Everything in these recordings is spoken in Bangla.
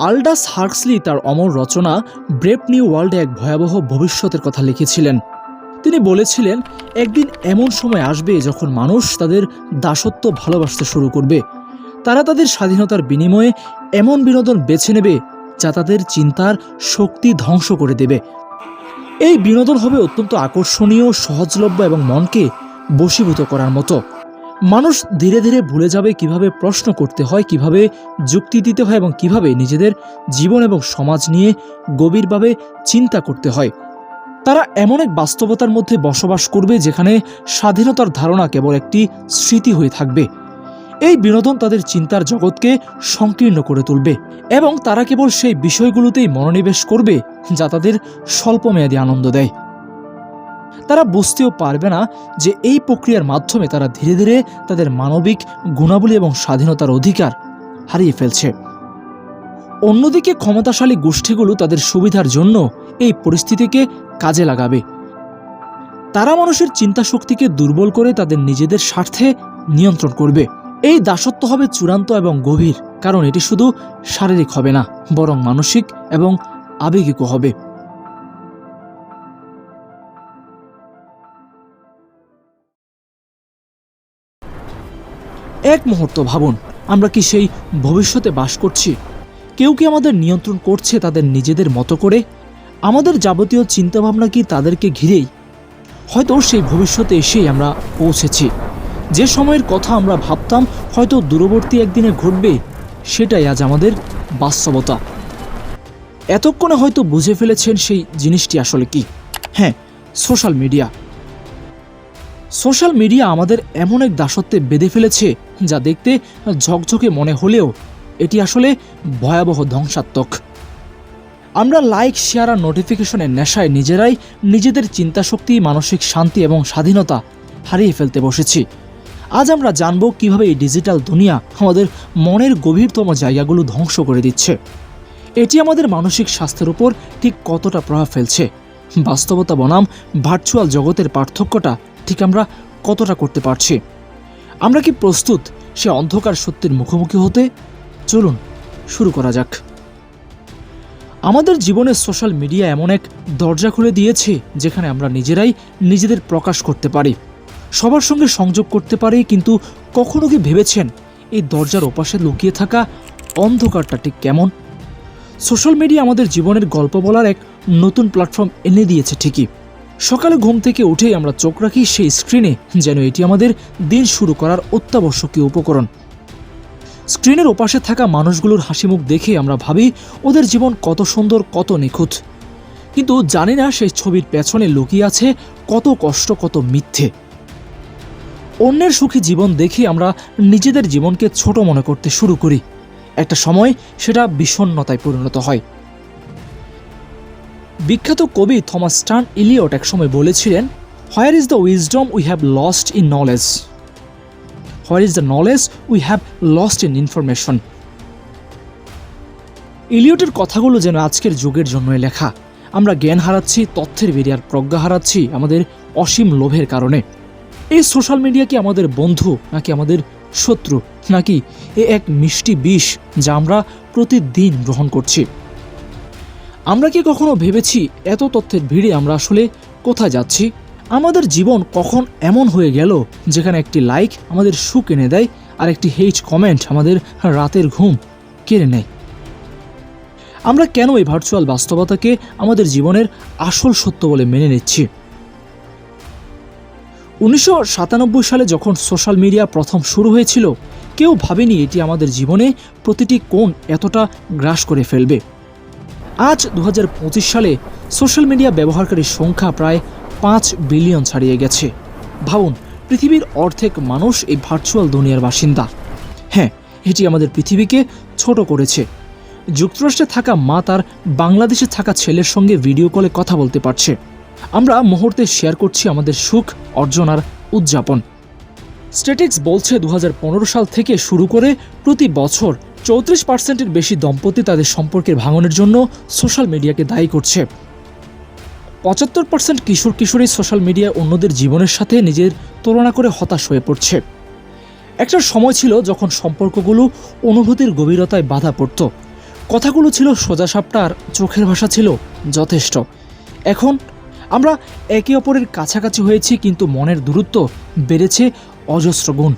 আলডাস হার্কসলি তার অমর রচনা ব্রেপ নিউ ওয়ার্ল্ডে এক ভয়াবহ ভবিষ্যতের কথা লিখেছিলেন। তিনি বলেছিলেন, একদিন এমন সময় আসবে যখন মানুষ তাদের দাসত্ব ভালোবাসতে শুরু করবে। তারা তাদের স্বাধীনতার বিনিময়ে এমন বিনোদন বেছে নেবে যা তাদের চিন্তার শক্তি ধ্বংস করে দেবে। এই বিনোদন হবে অত্যন্ত আকর্ষণীয়, সহজলভ্য এবং মনকে বশীভূত করার মতো। মানুষ ধীরে ধীরে ভুলে যাবে কীভাবে প্রশ্ন করতে হয়, কীভাবে যুক্তি দিতে হয় এবং কীভাবে নিজেদের জীবন এবং সমাজ নিয়ে গভীরভাবে চিন্তা করতে হয়। তারা এমন এক বাস্তবতার মধ্যে বসবাস করবে যেখানে স্বাধীনতার ধারণা কেবল একটি স্মৃতি হয়ে থাকবে। এই বিনোদন তাদের চিন্তার জগৎকে সংকীর্ণ করে তুলবে এবং তারা কেবল সেই বিষয়গুলোতেই মনোনিবেশ করবে যা তাদের স্বল্পমেয়াদী আনন্দ দেয়। তারা বুঝতেও পারবে না যে এই প্রক্রিয়ার মাধ্যমে তারা ধীরে ধীরে তাদের মানবিক গুণাবলী এবং স্বাধীনতার অধিকার হারিয়ে ফেলছে। অন্যদিকে ক্ষমতাশালী গোষ্ঠীগুলো তাদের সুবিধার জন্য এই পরিস্থিতিকে কাজে লাগাবে। তারা মানুষের চিন্তা শক্তিকে দুর্বল করে তাদের নিজেদের স্বার্থে নিয়ন্ত্রণ করবে। এই দাসত্ব হবে চূড়ান্ত এবং গভীর, কারণ এটি শুধু শারীরিক হবে না, বরং মানসিক এবং আবেগিকও হবে। এক মুহূর্ত ভাবুন, আমরা কি সেই ভবিষ্যতে বাস করছি? কেউ কি আমাদের নিয়ন্ত্রণ করছে তাদের নিজেদের মতো করে? আমাদের যাবতীয় চিন্তাভাবনা কি তাদেরকে ঘিরেই? হয়তো সেই ভবিষ্যতে এসেই আমরা পৌঁছেছি। যে সময়ের কথা আমরা ভাবতাম হয়তো দূরবর্তী একদিনে ঘটবে, সেটাই আজ আমাদের বাস্তবতা। এতক্ষণে হয়তো বুঝে ফেলেছেন সেই জিনিসটি আসলে কি। হ্যাঁ সোশ্যাল মিডিয়া। সোশ্যাল মিডিয়া আমাদের এমন এক দাসত্বে বেঁধে ফেলেছে যা দেখতে ঝকঝকে মনে হলেও এটি আসলে ভয়াবহ ধ্বংসাত্মক। আমরা লাইক, শেয়ার আর নোটিফিকেশনের নেশায় নিজেরাই নিজেদের চিন্তাশক্তি, মানসিক শান্তি এবং স্বাধীনতা হারিয়ে ফেলতে বসেছি। আজ আমরা জানব কীভাবে এই ডিজিটাল দুনিয়া আমাদের মনের গভীরতম জায়গাগুলো ধ্বংস করে দিচ্ছে। এটি আমাদের মানসিক স্বাস্থ্যের উপর ঠিক কতটা প্রভাব ফেলছে? বাস্তবতা বনাম ভার্চুয়াল জগতের পার্থক্যটা ঠিক আমরা কতটা করতে পারছি? আমরা কি প্রস্তুত সে অন্ধকার সত্যের মুখোমুখি হতে? চলুন, শুরু করা যাক। আমাদের জীবনে সোশ্যাল মিডিয়া এমন এক দরজা খুলে দিয়েছে যেখানে আমরা নিজেরাই নিজেদের প্রকাশ করতে পারি। সবার সঙ্গে সংযোগ করতে পারি, কিন্তু কখনো কি ভেবেছেন এই দরজার ওপাশে লুকিয়ে থাকা অন্ধকারটা ঠিক কেমন? সোশ্যাল মিডিয়া আমাদের জীবনের গল্প বলার এক নতুন প্ল্যাটফর্ম এনে দিয়েছে ঠিকই। সকালে ঘুম থেকে উঠেই আমরা চোখ রাখি সেই স্ক্রিনে, যেন এটি আমাদের দিন শুরু করার অত্যাবশ্যকীয় উপকরণ। স্ক্রিনের ওপাশে থাকা মানুষগুলোর হাসি মুখ দেখে আমরা ভাবি, ওদের জীবন কত সুন্দর, কত নিখুঁত। কিন্তু জানি না সেই ছবির পেছনে লুকিয়ে আছে কত কষ্ট, কত মিথ্যে। অন্যের সুখী জীবন দেখে আমরা নিজেদের জীবনকে ছোট মনে করতে শুরু করি। একটা সময় সেটা বিষণ্ণতায় পরিণত হয়। বিখ্যাত কবি থমাস স্টান ইলিয়ট একসময় বলেছিলেন where is the wisdom we have lost in knowledge where is the knowledge we have lost in information ইলিয়টের কথাগুলো যেন আজকের যুগের জন্যই লেখা। আমরা জ্ঞান হারাচ্ছি, তথ্যের বেরিয়ার প্রজ্ঞা হারাচ্ছি, আমাদের অসীম লোভের কারণে। এই সোশ্যাল মিডিয়া কি আমাদের বন্ধু, নাকি আমাদের শত্রু, নাকি এ এক মিষ্টি বিষ যা আমরা প্রতিদিন গ্রহণ করছি? আমরা কি কখনো ভেবেছি এত তথ্যের ভিড়ে আমরা আসলে কোথায় যাচ্ছি? আমাদের জীবন কখন এমন হয়ে গেল যেখানে একটি লাইক আমাদের সুখ এনে দেয় আর একটি হেইট কমেন্ট আমাদের রাতের ঘুম কেড়ে নেয়? আমরা কেন এই ভার্চুয়াল বাস্তবতাকে আমাদের জীবনের আসল সত্য বলে মেনে নিচ্ছি? উনিশশো সাতানব্বই সালে যখন সোশ্যাল মিডিয়া প্রথম শুরু হয়েছিল, কেউ ভাবেনি এটি আমাদের জীবনে প্রতিটি কোণ এতটা গ্রাস করে ফেলবে। আজ দু হাজার পঁচিশ সালে সোশ্যাল মিডিয়া ব্যবহারকারীর সংখ্যা প্রায় পাঁচ বিলিয়ন ছাড়িয়ে গেছে। ভাবুন, পৃথিবীর অর্ধেক মানুষ এই ভার্চুয়াল দুনিয়ার বাসিন্দা। হ্যাঁ এটি আমাদের পৃথিবীকে ছোট করেছে। যুক্তরাষ্ট্রে থাকা মা তার বাংলাদেশে থাকা ছেলের সঙ্গে ভিডিও কলে কথা বলতে পারছে। আমরা মুহূর্তে শেয়ার করছি আমাদের সুখ, অর্জন আর উদযাপন। স্টেটিক্স বলছে দু হাজার পনেরো সাল থেকে শুরু করে প্রতি বছর চৌত্রিশ পার্সেন্টের বেশি দম্পতি তাদের সম্পর্কের ভাঙনের জন্য সোশ্যাল মিডিয়াকে দায়ী করছে। পঁচাত্তর পার্সেন্ট কিশোর কিশোরী সোশ্যাল মিডিয়ায় অন্যদের জীবনের সাথে নিজের তুলনা করে হতাশ হয়ে পড়ছে। একটা সময় ছিল যখন সম্পর্কগুলো অনুভূতির গভীরতায় বাধা পড়ত। কথাগুলো ছিল সোজাসাপটা আর চোখের ভাষা ছিল যথেষ্ট। এখন আমরা একে অপরের কাছাকাছি হয়েছি কিন্তু মনের দূরত্ব বেড়েছে অজস্র গুণ।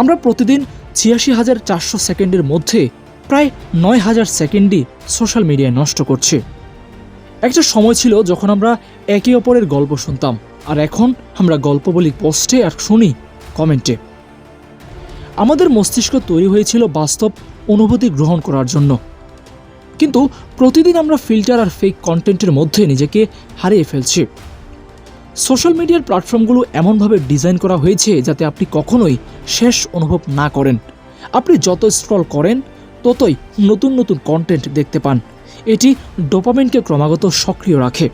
আমরা প্রতিদিন ছিয়াশি হাজার চারশো সেকেন্ডের মধ্যে প্রায় নয় হাজার সেকেন্ডই সোশ্যাল মিডিয়ায় নষ্ট করছে। একটা সময় ছিল যখন আমরা একে অপরের গল্প শুনতাম, আর এখন আমরা গল্প বলি পোস্টে আর শুনি কমেন্টে। আমাদের মস্তিষ্ক তৈরি হয়েছিল বাস্তব অনুভূতি গ্রহণ করার জন্য। কিন্তু প্রতিদিন আমরা ফিল্টার আর ফেক কন্টেন্টের মধ্যে নিজেকে হারিয়ে ফেলছি। সোশ্যাল মিডিয়ার প্ল্যাটফর্মগুলো এমনভাবে ডিজাইন করা হয়েছে যাতে আপনি কখনোই শেষ অনুভব না করেন। আপনি যত স্ক্রল করেন, ততই নতুন নতুন কন্টেন্ট দেখতে পান। এটি ডোপামিনকে ক্রমাগত সক্রিয় রাখে।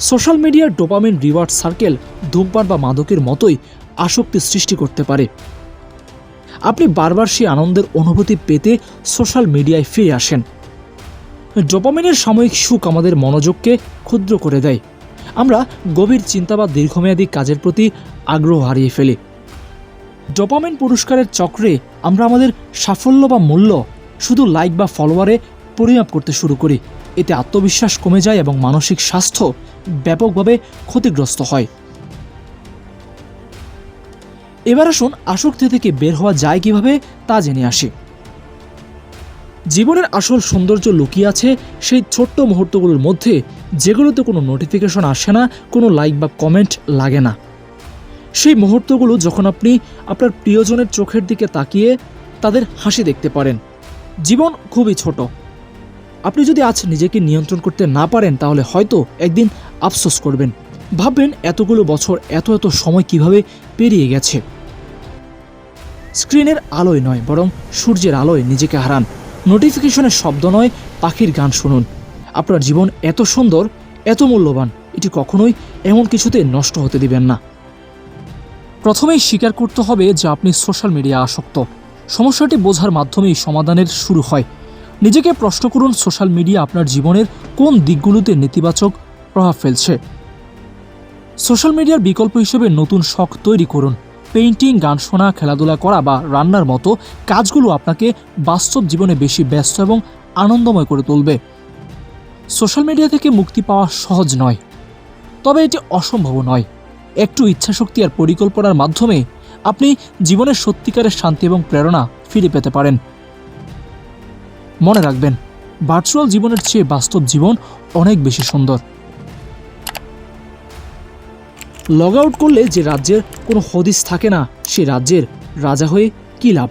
সোশ্যাল মিডিয়ার ডোপামিন রিওয়ার্ড সার্কেল ধূমপান বা মাদকের মতোই আসক্তি সৃষ্টি করতে পারে। আপনি বারবার সেই আনন্দের অনুভূতি পেতে সোশ্যাল মিডিয়ায় ফিরে আসেন। ডোপামিনের সাময়িক সুখ আমাদের মনোযোগকে ক্ষুদ্র করে দেয়। আমরা গভীর চিন্তা বা দীর্ঘমেয়াদী কাজের প্রতি আগ্রহ হারিয়ে ফেলি। ডোপামিন পুরস্কারের চক্রে আমরা আমাদের সাফল্য বা মূল্য শুধু লাইক বা ফলোয়ারে পরিমাপ করতে শুরু করি। এতে আত্মবিশ্বাস কমে যায় এবং মানসিক স্বাস্থ্য ব্যাপকভাবে ক্ষতিগ্রস্ত হয়। এবার আসুন আসক্তি থেকে বের হওয়া যায় কীভাবে তা জেনে আসি। জীবনের আসল সৌন্দর্য লুকিয়ে আছে সেই ছোট্ট মুহূর্তগুলোর মধ্যে, যেগুলোতে কোনো নোটিফিকেশন আসে না, কোনো লাইক বা কমেন্ট লাগে না। সেই মুহূর্তগুলো যখন আপনি আপনার প্রিয়জনের চোখের দিকে তাকিয়ে তাদের হাসি দেখতে পারেন। জীবন খুবই ছোট। আপনি যদি আজ নিজেকে নিয়ন্ত্রণ করতে না পারেন, তাহলে হয়তো একদিন আফসোস করবেন। ভাববেন, এতগুলো বছর এত এত সময় কীভাবে পেরিয়ে গেছে। স্ক্রিনের আলোয় নয়, বরং সূর্যের আলোয় নিজেকে হারান। নোটিফিকেশনের শব্দ নয়, পাখির গান শুনুন। আপনার জীবন এত সুন্দর, এত মূল্যবান, এটি কখনোই এমন কিছুতে নষ্ট হতে দিবেন না। প্রথমেই স্বীকার করতে হবে যে আপনি সোশ্যাল মিডিয়া আসক্ত। সমস্যাটি বোঝার মাধ্যমেই সমাধানের শুরু হয়। নিজেকে প্রশ্ন করুন, সোশ্যাল মিডিয়া আপনার জীবনের কোন দিকগুলোতে নেতিবাচক প্রভাব ফেলছে? সোশ্যাল মিডিয়ার বিকল্প হিসেবে নতুন শখ তৈরি করুন। পেইন্টিং, গান শোনা, খেলাধুলা করা বা রান্নার মতো কাজগুলো আপনাকে বাস্তব জীবনে বেশি ব্যস্ত এবং আনন্দময় করে তুলবে। সোশ্যাল মিডিয়া থেকে মুক্তি পাওয়া সহজ নয়, তবে এটি অসম্ভব নয়। একটু ইচ্ছাশক্তি আর পরিকল্পনার মাধ্যমে আপনি জীবনের সত্যিকারের শান্তি এবং প্রেরণা ফিরে পেতে পারেন। মনে রাখবেন, ভার্চুয়াল জীবনের চেয়ে বাস্তব জীবন অনেক বেশি সুন্দর। লগ আউট করলে যে রাজ্যের কোনো হদিস থাকে না, সে রাজ্যের রাজা হয়ে কী লাভ?